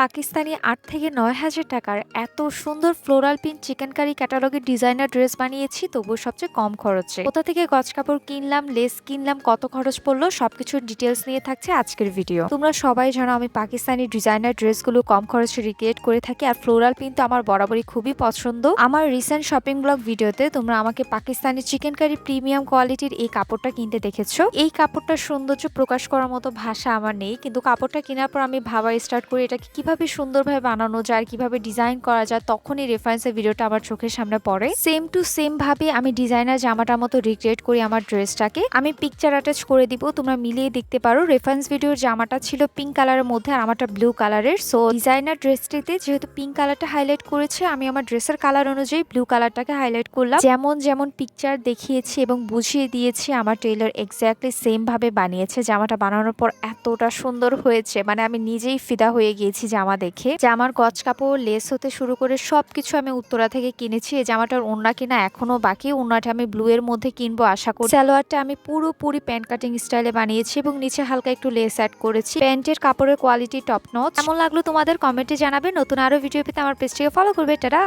পাকিস্তানি আট থেকে নয় হাজার টাকার এত সুন্দর floral pin chikankari designer dress বানিয়েছি, তবুও সবচেয়ে কম খরচে। কোথা থেকে গজ কাপড় কিনলাম, লেস কিনলাম, কত খরচ পড়ল, সবকিছুর ডিটেলস নিয়ে থাকছে আজকের ভিডিও তোমরা সবাই জানো আমি পাকিস্তানি ডিজাইনার ড্রেসগুলো কম খরচে রিক্রিয়েট করে থাকি আর ফ্লোরাল পিন তো আমার বরাবরই খুবই পছন্দ। আমার রিসেন্ট শপিং ব্লগ ভিডিওতে তোমরা আমাকে পাকিস্তানি চিকেন কারি প্রিমিয়াম কোয়ালিটির এই কাপড়টা কিনতে দেখেছ। এই কাপড়টার সৌন্দর্য প্রকাশ করার মতো ভাষা আমার নেই, কিন্তু কাপড়টা কেনার পর আমি ভাবা স্টার্ট করি এটাকে কীভাবে সুন্দরভাবে বানানো যায় কীভাবে ডিজাইন করা যায়, তখনই রেফারেন্সের ভিডিওটা আমার চোখের সামনে পড়ে। সেম টু সেম ভাবে আমি ডিজাইনার জামাটার মতো রিক্রিয়েট করি আমার ড্রেসটাকে আমি পিকচার অ্যাটাচ করে দিব, তোমরা মিলিয়ে দেখতে পারো। রেফারেন্স ভিডিওর জামাটা ছিল পিঙ্ক কালারের মধ্যে আর আমারটা ব্লু কালারের সো ডিজাইনার ড্রেসটিতে যেহেতু পিঙ্ক কালারটা হাইলাইট করেছে, আমি আমার ড্রেসের কালার অনুযায়ী ব্লু কালারটাকে হাইলাইট করলাম। যেমন যেমন পিকচার দেখিয়েছি এবং বুঝিয়ে দিয়েছি, আমার টেইলর এক্স্যাক্টলি সেম ভাবে বানিয়েছে। জামাটা বানানোর পর এতটা সুন্দর হয়েছে মানে আমি নিজেই ফিদা হয়ে গিয়েছি জামা দেখে। জামার গজ কাপড় লেস হতে শুরু করে সব কিছু আমি উত্তরা থেকে কিনেছি। এই জামাটার ওড়না কিনা এখনও বাকি। ওড়নাটা আমি ব্লু এর মধ্যে কিনবো আশা করি। সালোয়ারটা আমি পুরোপুরি প্যান্ট কাটিং স্টাইলে বানিয়েছি এবং নিচে হালকা একটু লেস অ্যাড করেছি। প্যান্টের কাপড়ের কোয়ালিটি টপ নচ কেমন লাগল তোমাদের কমেন্টে জানাবে। নতুন আরও ভিডিও পেতে আমার পেজটিকে ফলো করবে। টাটা